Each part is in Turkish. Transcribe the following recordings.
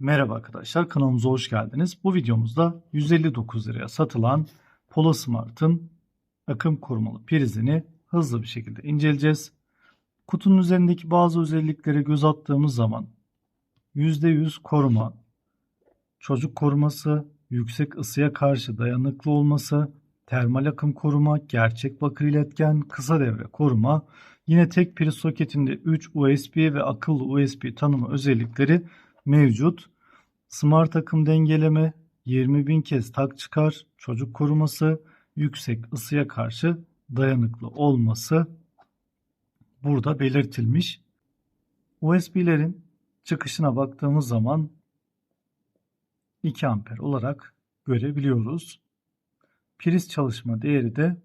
Merhaba arkadaşlar kanalımıza hoş geldiniz. Bu videomuzda 159 liraya satılan Pola Smart'ın akım korumalı prizini hızlı bir şekilde inceleyeceğiz. Kutunun üzerindeki bazı özelliklere göz attığımız zaman %100 koruma, çocuk koruması, yüksek ısıya karşı dayanıklı olması, termal akım koruma, gerçek bakır iletken, kısa devre koruma, yine tek priz soketinde 3 USB ve akıllı USB tanıma özellikleri mevcut. Smart akım dengeleme, 20.000 kez tak çıkar, çocuk koruması, yüksek ısıya karşı dayanıklı olması burada belirtilmiş. USB'lerin çıkışına baktığımız zaman 2 amper olarak görebiliyoruz. Priz çalışma değeri de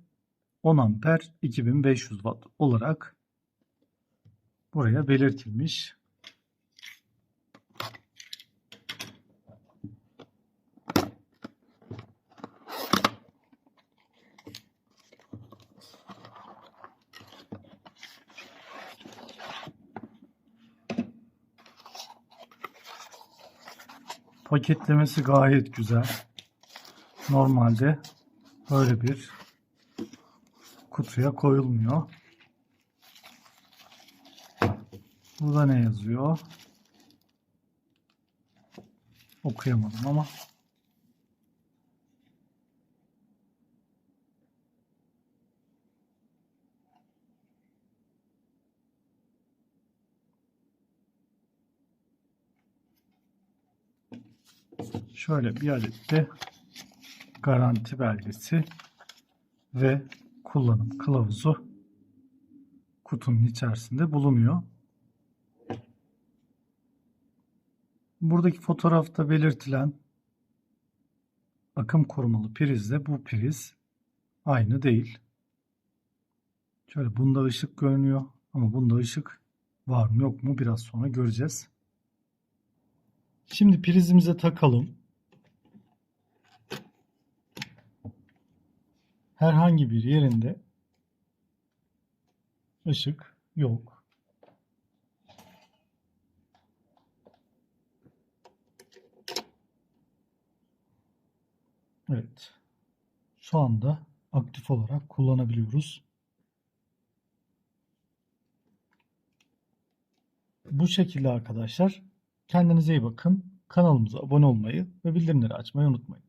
10 amper 2500 watt olarak buraya belirtilmiş. Paketlemesi gayet güzel. Normalde böyle bir kutuya koyulmuyor. Burada ne yazıyor? Okuyamadım ama. Şöyle bir adet de garanti belgesi ve kullanım kılavuzu kutunun içerisinde bulunuyor. Buradaki fotoğrafta belirtilen akım korumalı prizle bu priz aynı değil. Şöyle bunda ışık görünüyor ama bunda ışık var mı yok mu biraz sonra göreceğiz. Şimdi prizimize takalım. Herhangi bir yerinde ışık yok. Evet. Şu anda aktif olarak kullanabiliyoruz. Bu şekilde arkadaşlar. Kendinize iyi bakın. Kanalımıza abone olmayı ve bildirimleri açmayı unutmayın.